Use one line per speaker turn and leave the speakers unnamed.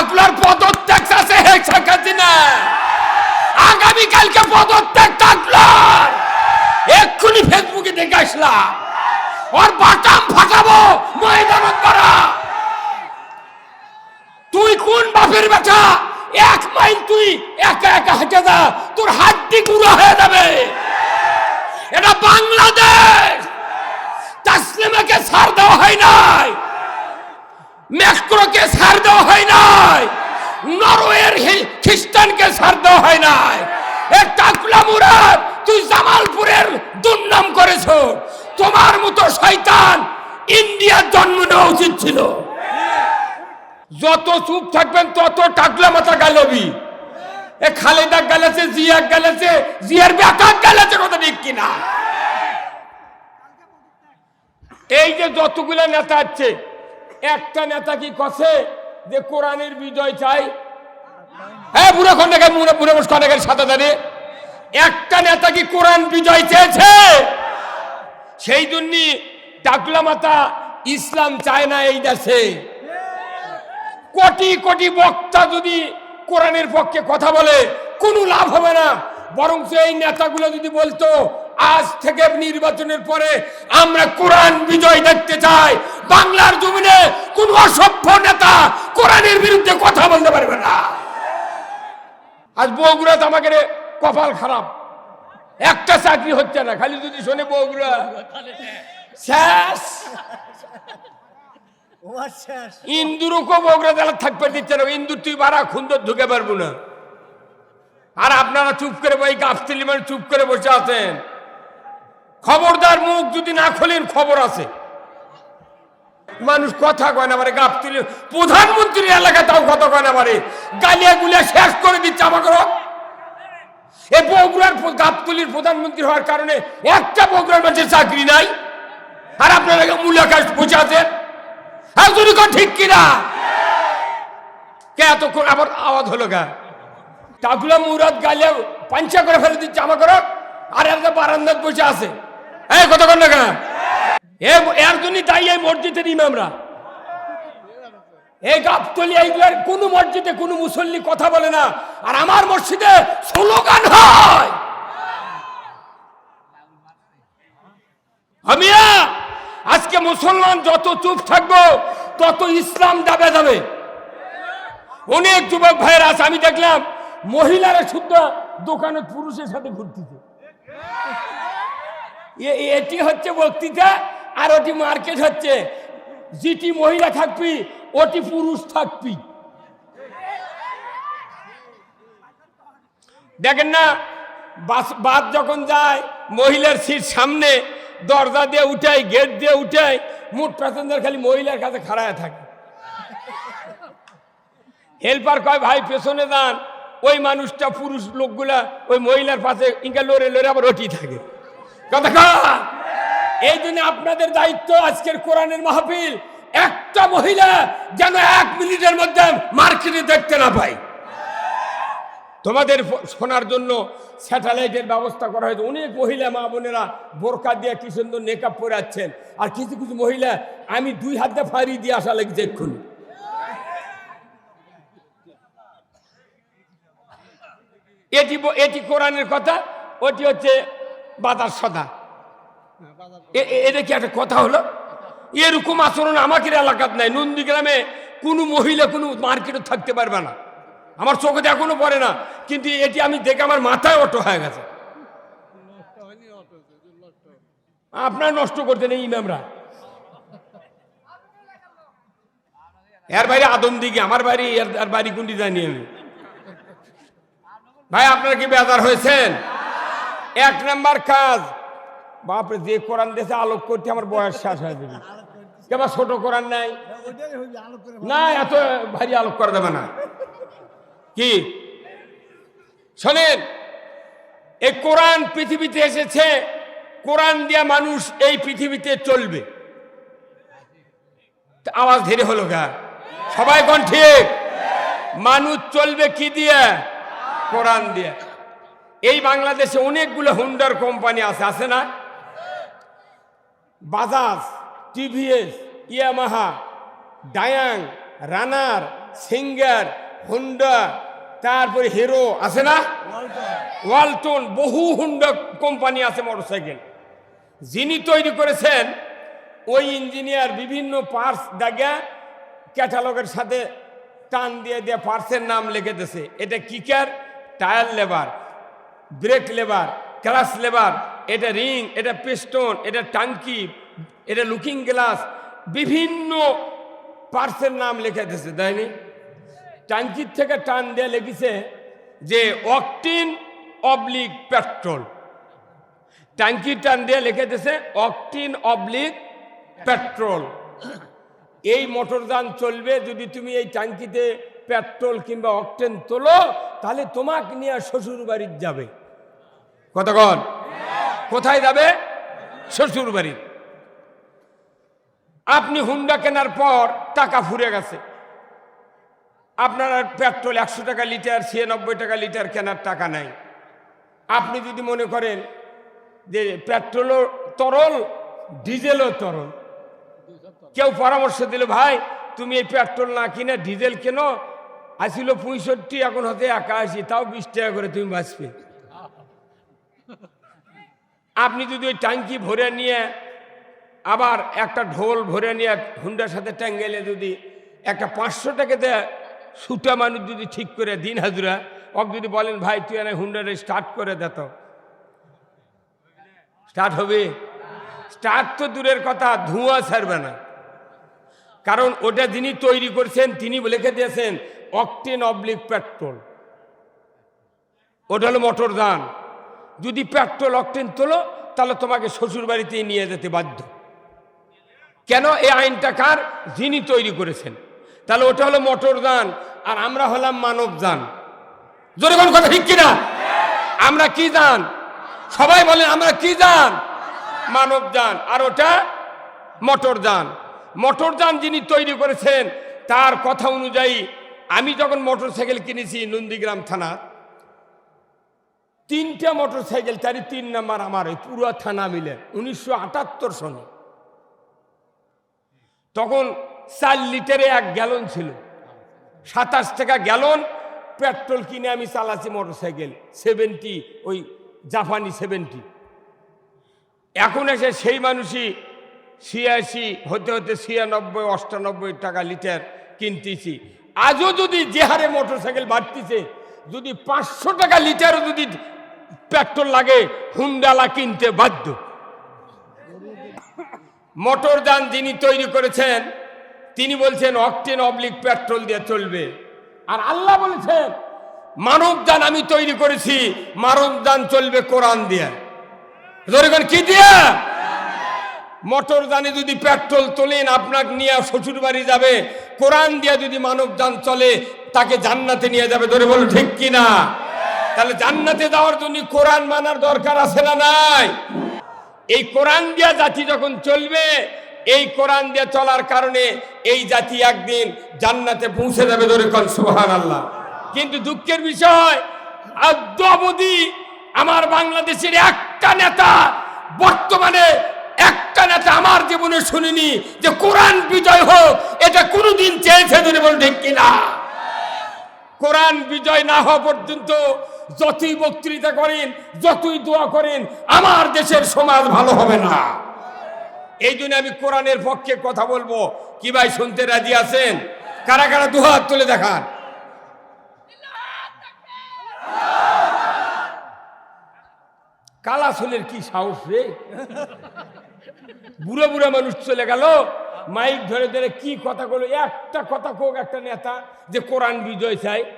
টাকলার পদত্যাগ আছে হে শেখ হাসিনা আগামীকালকে পদত্যাগ টাকলার এক্ষুনি ফেসবুকে দেখে আসলাম। ওর বাটাম ফাটাবো, ময়দানত করা। তুই কোন বাপের বেটা? এক মাইল তুই একা একা হেঁটে যা, তোর হাড্ডি গুঁড়ো হয়ে যাবে। এটা বাংলাদেশ। তাসলিমাকে ছাড় দেওয়া হয় নাই। ম্যাক্রোকে ছাড় দেওয়া হয় নাই। নরওয়ের খ্রিস্টানকে ছাড় দেওয়া হয় নাই। এ টাকলা মুরাদ, তুই জামালপুরের দুর্নাম করেছ। তোমার মতো শয়তান ইন্ডিয়ার জন্ম নেওয়া উচিত ছিল। যত চুপ থাকবেন, তত টাকলা মাথা গালবি। এ খালেদা গেলেছে, জিয়া গেলেছে, জিয়ার বেটা গেলেছে কথা ঠিক কিনা। এই যে যতগুলো নেতা আছে একটা নেতা কি কছে যে কোরআনের বিজয় চাই? হ্যাঁ বুড়ো খন্ডকে বুড়ো খন্ডকের সাথে দাঁড়িয়ে একটা নেতা কি কোরআন বিজয় চেয়েছে? সেই জন্য টাকলা মাতা ইসলাম চায় না এই দেশে। কোটি কোটি বক্তা যদি কোরআনের পক্ষে কথা বলে, কোনো লাভ হবে না। বরং এই নেতাগুলো যদি বলতো আজ থেকে নির্বাচনের পরে আমরা কোরআন বিজয় দেখতে চাই। বাংলার জমিনে কোন অসভ্য নেতা কোরআনের বিরুদ্ধে কথা বলতে পারবে না। আজ বগুড়া তো আমাকে রে কপাল খারাপ। একটা চাকরি হচ্ছে না খালি যদি শোনে বগুড়া। শেষ। ইন্দুরকে বগুড়া জেলা থাকতে দিচ্ছে না। ইন্দুর তুই বাড়া খুন্দর ঢুকে পারব না। আর আপনারা চুপ করে ওই গাফতিলি মানে চুপ করে বসে আছেন। খবরদার মুখ যদি না খোলেন, খবর আছে। মানুষ কথা কয় না পারে গাফতিলি প্রধানমন্ত্রী এলাকা তাও কথা কয় না পারে গালিয়া গুলিয়া শেষ করে দিচ্ছে আমাকে এই বগুড়ার গাবতলির প্রধানমন্ত্রী হওয়ার কারণে একটা বগুড়ার মানুষের চাকরি নাই। আর আপনারা মূল্যাকাশ বসে আছেন কোন ঠিক কিনা? কে এতক্ষণ আবার আওয়াজ হলো গা? টাকুলা মুরাদ গালে পাঞ্চা করে ফেলে দিচ্ছে আমাকে আর একটা বারান্দাত বসে আছে। এই কত না তাই এই মসজিদের ইমামরা। এই গাবতলি কোনো মসজিদে কোনো মুসল্লি কথা বলে না। আর আমার মসজিদে স্লোগান হয়। আমিয়া আজকে মুসলমান যত চুপ থাকব, তত ইসলাম দাবে যাবে অনেক যুবক ভাইয়ের আছে, আমি দেখলাম মহিলারা শুদ্ধ দোকানে পুরুষের সাথে ঘুরতেছে। এটি হচ্ছে বক্তৃতা, আর ওটি মার্কেট হচ্ছে। যেটি মহিলা থাকবি, ওটি পুরুষ থাকবি। দেখেন না, বাস বাস যখন যায়, মহিলার সিট সামনে, দরজা দিয়ে উঠাই গেট দিয়ে উঠাই মোট প্যাসেঞ্জার খালি মহিলার কাছে খাড়ায় থাকে। হেল্পার কয়, ভাই, পেছনে যান ওই মানুষটা, পুরুষ লোকগুলা, ওই মহিলার পাশে ইঙ্কা লড়ে লড়ে আবার ওটি থাকে। কথা? এই জন্য আপনাদের দায়িত্ব আজকের কোরআনের মাহফিল। একটা মহিলা যেন এক মিনিটের মধ্যে মার্কেটে দেখতে না পায়। তোমাদের শোনার জন্য স্যাটেলাইটের ব্যবস্থা করা হয়েছে। অনেক মহিলা মা বোনেরা বোরকা দিয়ে কি সুন্দর মেকআপ পরে আছেন। আর কিছু কিছু মহিলা আমি দুই হাত ফাড়ি দিয়ে আসা লাগছে এক্ষুনি। এটি এটি কোরআনের কথা, ওটি হচ্ছে বাতার সদা। এটা কি একটা কথা হলো? এরকম আচরণ আমাদের এলাকাত নাই। নন্দীগ্রামে কোনো মহিলা কোনো মার্কেটে থাকতে পারবে না। আমার চোখে এখনও পড়ে না। কিন্তু এটি আমি দেখে আমার মাথায় অটো হয়ে গেছে। আপনার নষ্ট করতেন এই ইমামরা। এর বাইরে আদম দিকে আমার বাড়ি, এর বাড়ি কোনটি জানি আমি। ভাই, আপনারা কি বেজার হয়েছেন? এক নাম্বার কাজ। বাপরে, যে কোরআন দেশে আলোক করতে আমার বয়স শেষ হয়ে যাবে। কেবা ছোট কোরআন নাই? না এত ভারী আলোক করা যাবে না। কি? শোনেন, এই কোরআন পৃথিবীতে এসেছে, কোরআন দিয়া মানুষ এই পৃথিবীতে চলবে। আওয়াজ ধীরে হলো গা। সবাই কোন ঠিক? মানুষ চলবে কি দিয়ে? কোরআন দিয়ে। এই বাংলাদেশে অনেকগুলো হুন্ডার কোম্পানি আছে আছে না? Bajaj, TVS, Yamaha, Dayang, Runner, Singer, Honda, তারপরে হিরো, আছে না?
ওয়ালটন,
বহু হুন্ডা কোম্পানি আছে মোটরসাইকেল। যিনি তৈরি করেছেন, ওই ইঞ্জিনিয়ার বিভিন্ন পার্টস দাগা ক্যাটালগের সাথে টান দিয়ে দিয়ে পার্টসের নাম লিখে দিয়েছে। এটা kicker, tyre labour. Brake labour class labour এটা রিং এটা পিস্টন এটা টাঙ্কি এটা লুকিং গ্লাস বিভিন্ন পার্সের নাম লিখে দিয়েছে তাইনি ট্যাঙ্কির থেকে টান দিয়ে লেগেছে যে অকটিন অবলিক পেট্রোল ট্যাঙ্কির টান দিয়ে লিখে দিয়েছে অকটিন অবলিক পেট্রোল এই মোটরযান চলবে যদি তুমি এই ট্যাঙ্কিতে পেট্রোল কিংবা অকটেন তোলো, তাহলে তোমাকে নিয়ে শ্বশুর বাড়ির যাবে কতক্ষণ কোথায় যাবে? শ্বশুর বাড়ি আপনি হুন্ডা কেনার পর টাকা ফুরে গেছে। আপনার পেট্রোল একশো টাকা লিটার, ছিয়ানব্বই টাকা লিটার কেনার টাকা নাই। আপনি যদি মনে করেন যে পেট্রোলও তরল, ডিজেলও তরল, কেউ পরামর্শ দিল, ভাই, তুমি এই পেট্রোল না কিনে ডিজেল কেন? আসিল পঁয়ষট্টি, এখন হতে একাশি, তাও বিশ টাকা করে তুমি বাঁচবে। আপনি যদি ওই ট্যাঙ্কি ভরে নিয়ে, আবার একটা ঢোল ভরে নিয়ে হুন্ডার সাথে ট্যাঙ্গেলে যদি একটা পাঁচশো টাকাতে সুটা মানুষ যদি ঠিক করে দিন হাজুরা ওক যদি বলেন, ভাই, তুই এনে হুন্ডারে স্টার্ট করে দে তো। স্টার্ট হবে? স্টার্ট তো দূরের কথা, ধোঁয়া ছাড়বে না। কারণ ওটা যিনি তৈরি করছেন, তিনি লিখে দিয়েছেন অকটেন অবলিক পেট্রোল। ওটা হলো মোটর যান যদি পেট্রোল অকটেন তোলো, তাহলে তোমাকে শ্বশুর বাড়িতেই নিয়ে যেতে বাধ্য। কেন? এই আইনটা কার? যিনি তৈরি করেছেন। তাহলে ওটা হলো মোটর যান আর আমরা হলাম মানব যান জোরে কোন কথা ঠিক কিনা? আমরা কি যান সবাই বলেন, আমরা কি যান মানব যান আর ওটা মোটর যান মোটর যান যিনি তৈরি করেছেন, তার কথা অনুযায়ী আমি যখন মোটর সাইকেল কিনেছি নন্দীগ্রাম থানা, তিনটা মোটর সাইকেল তারই তিন নাম্বার আমার পুরো থানা মিলে, উনিশশো আটাত্তর সনে। তখন চার লিটারে এক গ্যালন ছিল। সাতাশ টাকা গ্যালন, পেট্রোল কিনে আমি চালাচ্ছি মোটর সাইকেল সেভেন্টি, ওই জাপানি সেভেন্টি। এখন এসে সেই মানুষই ছিয়াশি, হতে হতে ছিয়ানব্বই, অষ্টানব্বই টাকা লিটার কিনতেছি। আজও যদি যে হারে মোটর সাইকেল বাড়তিছে, যদি পাঁচশো টাকা লিটারও যদি পেট্রোল লাগে, হুন্ডালা কিনতে বাধ্য। মোটর যান তৈরি করেছেন, তিনি বলছেন, অকটেন অবলিক পেট্রোল দিয়ে চলবে। আর আল্লাহ বলেছেন, মানব যান আমি তৈরি করেছি, মানব যান চলবে কোরআন দিয়ে। ধরেন কি দিয়া? মোটর যানে যদি পেট্রোল তোলেন, আপনাকে নিয়ে শ্বশুর বাড়ি যাবে কোরআন দিয়ে যদি মানব যান চলে, তাকে জান্নাতে নিয়ে যাবে। ধরে বলো ঠিক কি না তাহলে জান্নাতে যাওয়ার জন্য কোরআন মানার দরকার আছে না নাই? এই কোরআন দিয়া জাতি যখন চলবে, এই কোরআন দিয়ে চলার কারণে এই জাতি একদিন জান্নাতে পৌঁছে যাবে। ধরে কন সুবহান আল্লাহ কিন্তু দুঃখের বিষয় আদ্য অবধি আমার বাংলাদেশের একটা নেতা, বর্তমানে একটা নেতা আমার জীবনে শুনিনি যে কোরআন বিজয় হোক চেয়েছে ধরে ঠিক কিনা? কোরআন বিজয় না হওয়া পর্যন্ত যতই বক্তৃতা করেন, যতই দোয়া করেন, আমার দেশের সমাজ ভালো হবে না। এই জন্য আমি কোরআনের পক্ষে কথা বলব। কি ভাই, শুনতে রাজি আছেন? কারা কারা দুহাত তুলে দেখান? কালা ছেলের কি সাহস রে? বুড়ো বুড়ো মানুষ চলে গেল, মাইক ধরে ধরে কি কথা বলো একটা কথা কোক একটা নেতা যে কোরআন বিজয় চাই